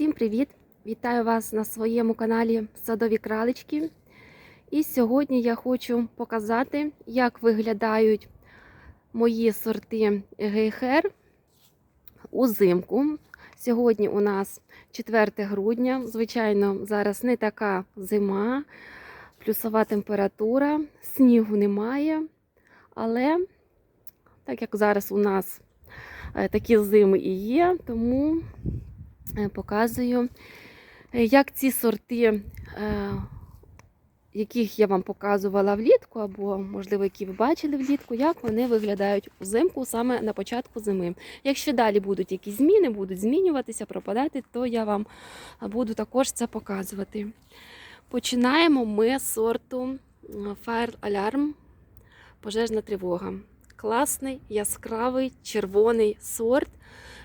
Всім привіт! Вітаю вас на своєму каналі Садові Кралички. І сьогодні я хочу показати, як виглядають мої сорти гейхер узимку. Сьогодні у нас 4 грудня. Звичайно, зараз не така зима, плюсова температура, снігу немає. Але так як зараз у нас е, такі зими і є, тому показую, е, як ці сорти, е, яких я вам показувала влітку, або, можливо, які ви бачили влітку, як вони виглядають взимку саме на початку зими. Якщо далі будуть якісь зміни, будуть змінюватися, пропадати, то я вам буду також це показувати. Починаємо ми з сорту е, Fire Alarm пожежна тривога. Класний, яскравий, червоний сорт.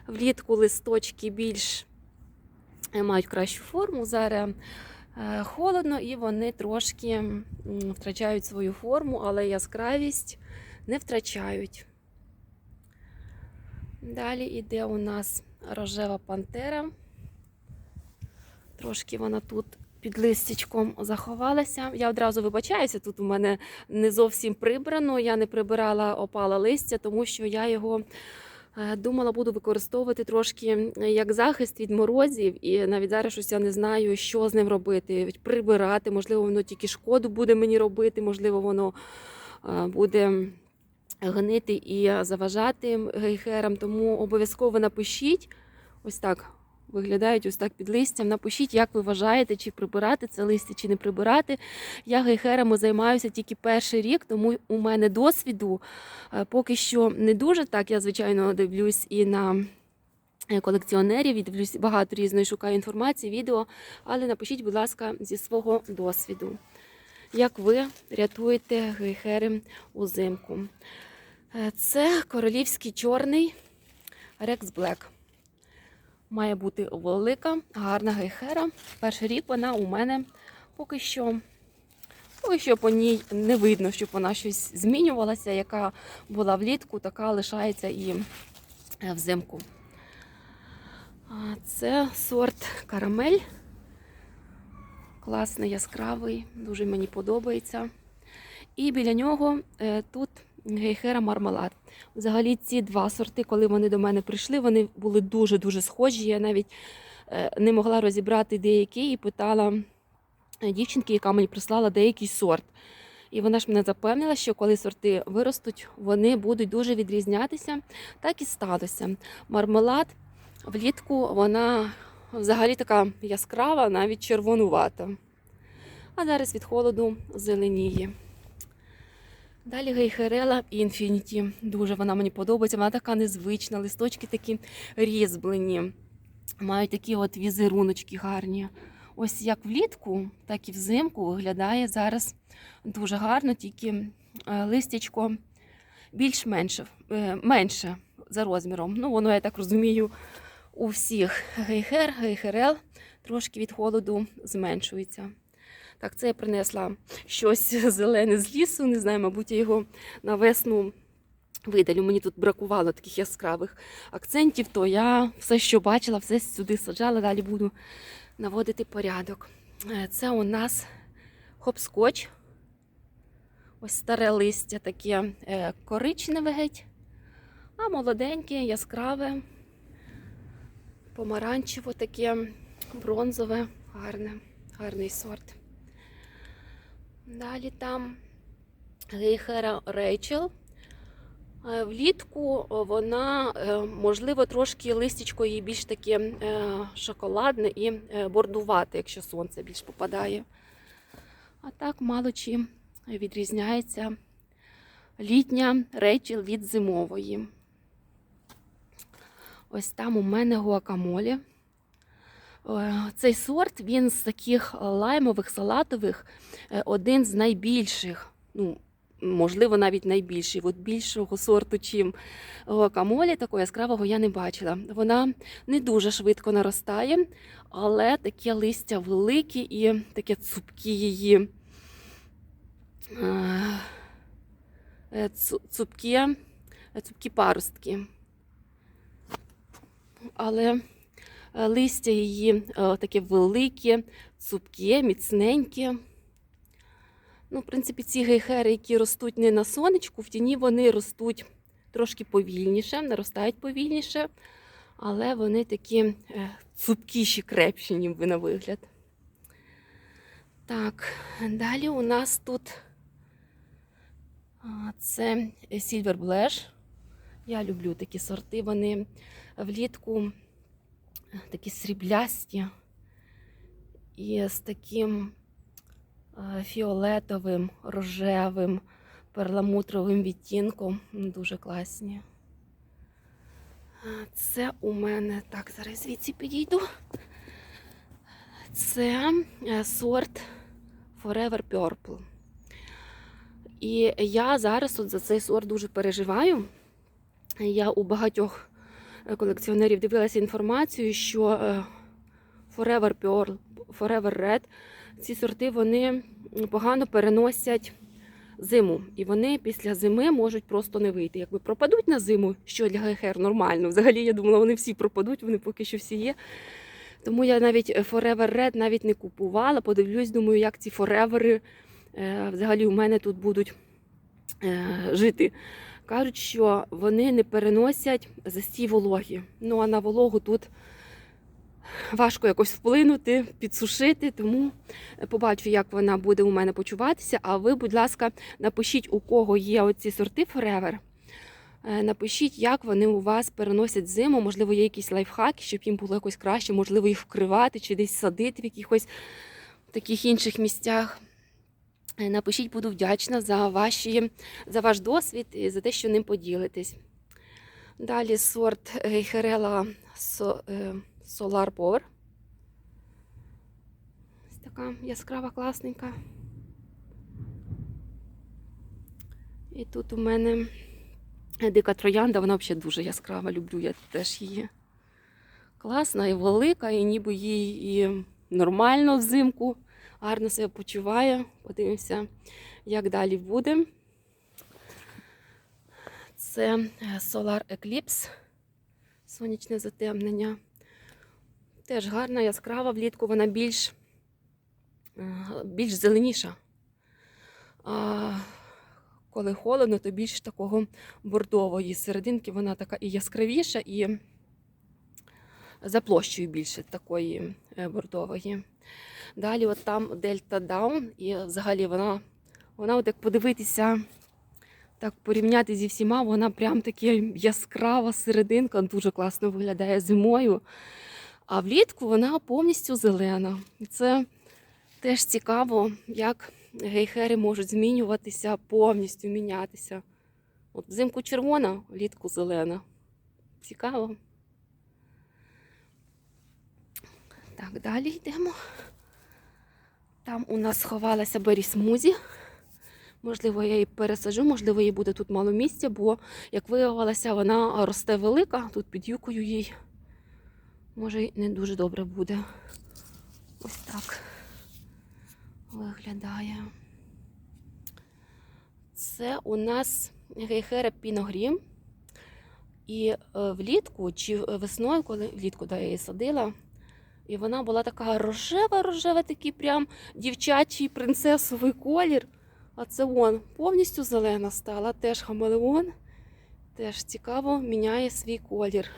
Влітку листочки більш е, мають кращу форму. Зараз е, холодно і вони трошки втрачають свою форму, але яскравість не втрачають. Далі йде у нас рожева пантера. Трошки вона тут під листячком заховалася. Я одразу вибачаюся, тут у мене не зовсім прибрано. Я не прибирала опала листя, тому що я його е, думала, буду використовувати трошки як захист від морозів. І навіть зараз щось я не знаю, що з ним робити. Прибирати, можливо, воно тільки шкоду буде мені робити, можливо, воно е, буде. Гнити і заважати гейхерам, тому обов'язково напишіть ось так виглядають ось так під листям. Напишіть, як ви вважаєте, чи прибирати це листя, чи не прибирати. Я гейхерами займаюся тільки перший рік, тому у мене досвіду е, поки що не дуже так. Я, звичайно, дивлюсь і на. е, Колекціонерів дивлюсь багато різної шукаю інформації, відео, але напишіть, будь ласка, зі свого досвіду, як ви рятуєте гейхери узимку. Е, Це королівський чорний Рекс Блек має бути велика, гарна гейхера. Перший рік вона у мене поки що, поки що по ній не видно, щоб вона щось змінювалася, яка була влітку, така лишається і е, взимку. Це сорт карамель. Класний, яскравий, дуже мені подобається. І біля нього е, тут гейхера мармелад. Взагалі ці два сорти, коли вони до мене прийшли, вони були дуже-дуже схожі. Я навіть е, не могла розібрати деякі і питала е, дівчинки, яка мені прислала деякий сорт. І вона ж мене запевнила, що коли сорти виростуть, вони будуть дуже відрізнятися. Так і сталося. Мармелад влітку вона взагалі така яскрава, навіть червонувата. А зараз від холоду зеленіє. Далі гейхерела Infinity. Дуже вона мені подобається. Вона така незвична, листочки такі різьблені. Мають такі от візеруночки гарні. Ось як влітку, так і взимку виглядає зараз дуже гарно, тільки е, листячко більш-менше е, менше за розміром. Ну, воно, я так розумію, у всіх гейхер, гейхерел трошки від холоду зменшується. Так, це я принесла щось зелене з лісу. Не знаю, мабуть, я його на весну видалю. Мені тут бракувало таких яскравих акцентів, то я все, що бачила, все сюди саджала. Далі буду наводити порядок. Е, Це у нас хопскоч. Ось старе листя таке е, коричневе геть, а молоденьке, яскраве, помаранчево таке, бронзове, гарне, гарний сорт. Далі там гейхера Рейчел. Е, Влітку вона, е, можливо, трошки листячко її більш таке е, шоколадне і бордувате, якщо сонце більш попадає. А так мало чим відрізняється літня Рейчел від зимової. Ось там у мене гуакамолі. Е, Цей сорт він з таких лаймових, салатових, е, один з найбільших. Ну, можливо, навіть найбільший. От більшого сорту, чим гуакамолі, такого яскравого я не бачила. Вона не дуже швидко наростає, але таке листя велике і таке цупкі її. е, е, цу- Цупкі, е, цупкі паростки. Але Е, Листя її е, таке велике, цупке, міцненьке. Ну, в принципі, ці гейхери, які ростуть не на сонечку, в тіні вони ростуть трошки повільніше, наростають повільніше, але вони такі е, цупкіші, крепші, ніби на вигляд. Так, далі у нас тут це Silver Blash. Я люблю такі сорти. Вони влітку такі сріблясті і з таким е, фіолетовим, рожевим, перламутровим відтінком. Дуже класні. Це у мене так, зараз звідси підійду. Це е, сорт Forever Purple. І я зараз от за цей сорт дуже переживаю. Я у багатьох колекціонерів дивилася інформацію, що е, Forever Pearl, Forever Red, ці сорти вони погано переносять зиму. І вони після зими можуть просто не вийти. Якби пропадуть на зиму, що для гехер нормально. Взагалі, я думала, вони всі пропадуть, вони поки що всі є. Тому я навіть Forever Red навіть не купувала. Подивлюсь, думаю, як ці форевери е, взагалі у мене тут будуть е, жити. Кажуть, що вони не переносять застій вологі. Ну а на вологу тут важко якось вплинути, підсушити, тому побачу, як вона буде у мене почуватися. А ви, будь ласка, напишіть, у кого є оці сорти. Е, Напишіть, як вони у вас переносять зиму. Можливо, є якісь лайфхаки, щоб їм було якось краще, можливо, їх вкривати чи десь садити в якихось таких інших місцях. Е, Напишіть, буду вдячна за, ваші, за ваш досвід і за те, що ним поділитесь. Далі сорт Гейхерела Solar Power. Ось така яскрава, класненька. І тут у мене дика троянда, вона взагалі дуже яскрава, люблю я теж її. Класна і велика, і ніби їй і нормально взимку, гарно себе почуває. Подивимося, як далі буде. Це е, Solar Eclipse, сонячне затемнення. Теж гарна, яскрава влітку, вона більш, е, більш зеленіша. А коли холодно, то більш такого бордової серединки вона така і яскравіша, і за площею більше такої е, бордової. Далі, от там Delta Down, і взагалі вона, вона от як подивитися, так порівняти зі всіма, вона прям така яскрава серединка, дуже класно виглядає зимою. А влітку вона повністю зелена. І це теж цікаво, як гейхери можуть змінюватися, повністю мінятися. От взимку червона, влітку зелена. Цікаво. Так, далі йдемо. Там у нас сховалася Бері Смузі. Можливо, я її пересаджу, можливо, їй буде тут мало місця, бо, як виявилося, вона росте велика, тут під юкою їй. Може, й не дуже добре буде. Ось так виглядає. Це у нас гейхера Піногрім. І е, влітку чи весною, коли влітку да, я її садила, і вона була така рожева, рожева, такий прям дівчачий принцесовий колір. А це вон повністю зелена стала. Теж хамелеон. Теж цікаво міняє свій колір.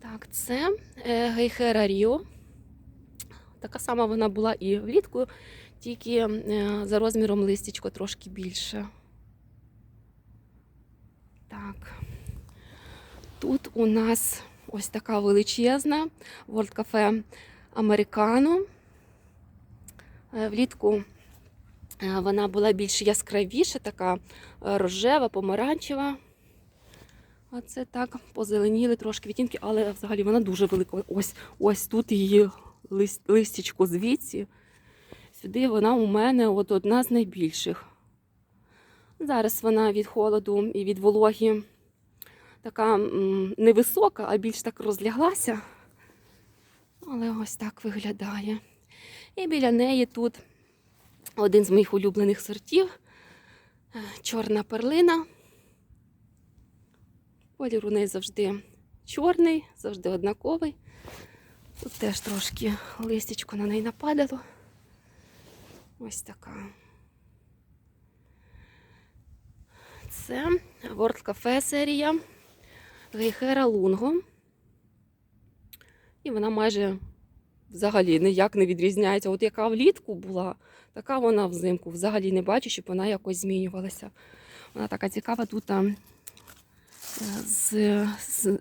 Так, це е, гейхера Ріо. Така сама вона була і влітку, тільки е, за розміром листячко трошки більше. Так. Тут у нас ось така величезна World Cafe Американо. Е, Влітку е, вона була більш яскравіша, така е, рожева, помаранчева. А це так позеленіли трошки відтінки, але взагалі вона дуже велика. Ось ось тут її лист, листячко звідси. Сюди вона у мене от одна з найбільших. Зараз вона від холоду і від вологі така невисока, а більш так розляглася. Але ось так виглядає. І біля неї тут один з моїх улюблених сортів е, чорна перлина. Колір у неї завжди чорний, завжди однаковий. Тут теж трошки листячко на неї нападало. Ось така. Це World Cafe серія Гейхера Лунго. І вона майже взагалі ніяк не відрізняється. От яка влітку була, така вона взимку. Взагалі не бачу, щоб вона якось змінювалася. Вона така цікава тут з, з,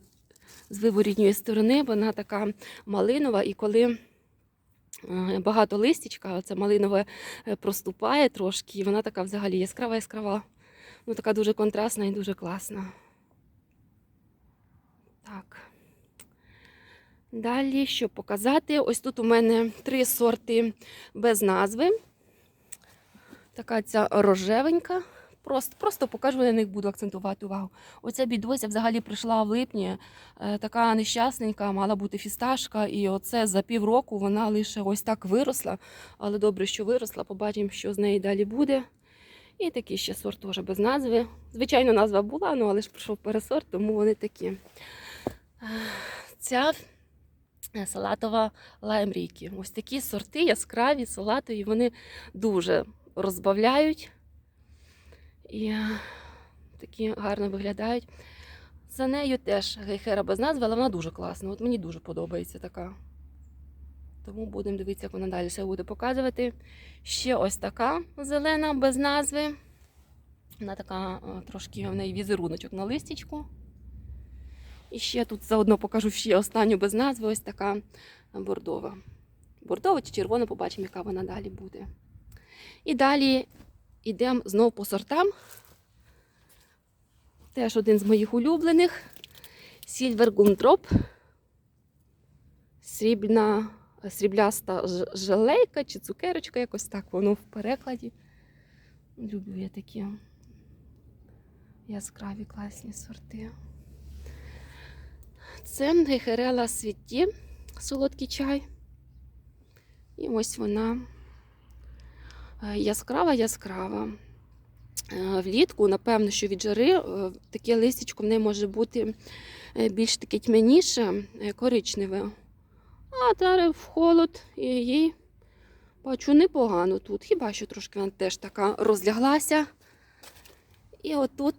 з виворітньої сторони. Вона така малинова, і коли багато листячка, оце малинове е, проступає трошки, і вона така взагалі яскрава, яскрава. Ну, така дуже контрастна і дуже класна. Так. Далі, що показати? Ось тут у мене три сорти без назви. Така ця рожевенька. Просто, просто покажу, я на них буду акцентувати увагу. Оця бідося взагалі прийшла в липні, е, така нещасненька, мала бути фісташка, і оце за півроку вона лише ось так виросла. Але добре, що виросла, побачимо, що з неї далі буде. І такий ще сорт теж без назви. Звичайно, назва була, ну але ж прийшов пересорт, тому вони такі. Ця е, салатова лаймріки. Ось такі сорти яскраві, салатові, вони дуже розбавляють і е, такі гарно виглядають. За нею теж гейхера без назви, але вона дуже класна. От мені дуже подобається така. Тому будемо дивитися, як вона далі себе буде показувати. Ще ось така зелена без назви. Вона така е, трошки в неї візеруночок на листічку. І ще тут заодно покажу ще останню без назви, ось така бордова. Бордова чи червона, побачимо, яка вона далі буде. І далі йдемо знову по сортам. Теж один з моїх улюблених. Silver Gumdrop. Срібна, срібляста желейка чи цукерочка, якось так воно в перекладі. Люблю я такі яскраві класні сорти. Це гейхерела світі, солодкий чай. І ось вона е, яскрава, яскрава. Е, Влітку, напевно, що від жари е, таке листячко в неї може бути більш таке тьмяніше, коричневе. А зараз в холод і їй бачу непогано тут. Хіба що трошки вона теж така розляглася. І отут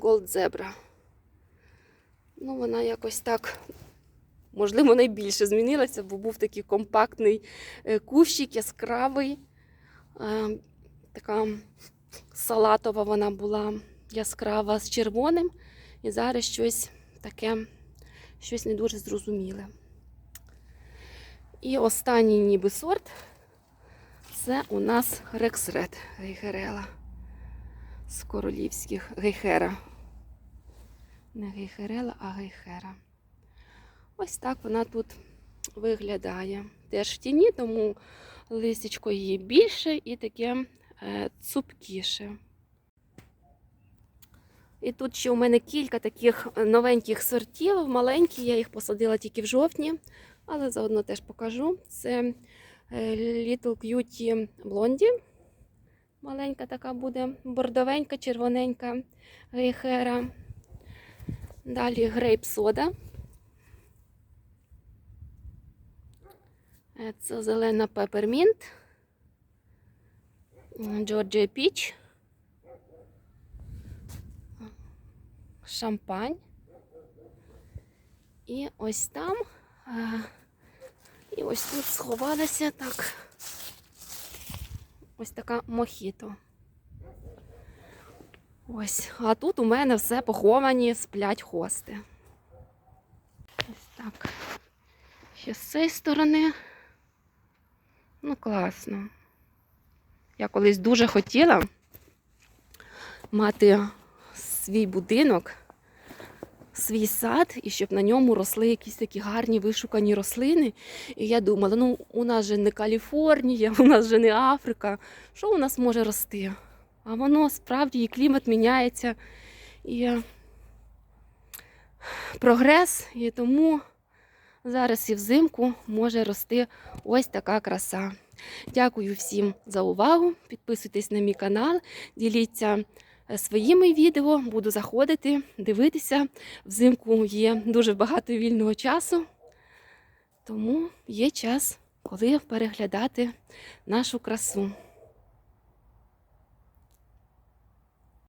Gold Zebra. Ну, вона якось так, можливо, найбільше змінилася, бо був такий компактний е, кущик, яскравий. Е, Така салатова вона була яскрава з червоним. І зараз щось таке, щось не дуже зрозуміле. І останній ніби сорт це у нас Рексред Гейхерела з королівських гейхера. Не гейхерела, а гейхера. Ось так вона тут виглядає. Теж в тіні, тому листячко її більше і таке е, цупкіше. І тут ще у мене кілька таких новеньких сортів, маленькі, я їх посадила тільки в жовтні, але заодно теж покажу. Це е, Little Cutie Blondie. Маленька така буде, бордовенька, червоненька гейхера. Далі грейп сода. Е, Це зелена пепермінт. Джорджія Піч. Шампань. І ось там. е, І ось тут сховалася так. Ось така мохіто. Ось, а тут у мене все поховані сплять хости. Ось так. Ще з цієї сторони. Ну, класно. Я колись дуже хотіла мати свій будинок, свій сад, і щоб на ньому росли якісь такі гарні вишукані рослини. І я думала, ну у нас же не Каліфорнія, у нас же не Африка. Що у нас може рости? А воно справді і клімат міняється, і е, прогрес, і тому зараз і взимку може рости ось така краса. Дякую всім за увагу. Підписуйтесь на мій канал, діліться е, своїми відео, буду заходити, дивитися. Взимку є дуже багато вільного часу, тому є час, коли переглядати нашу красу.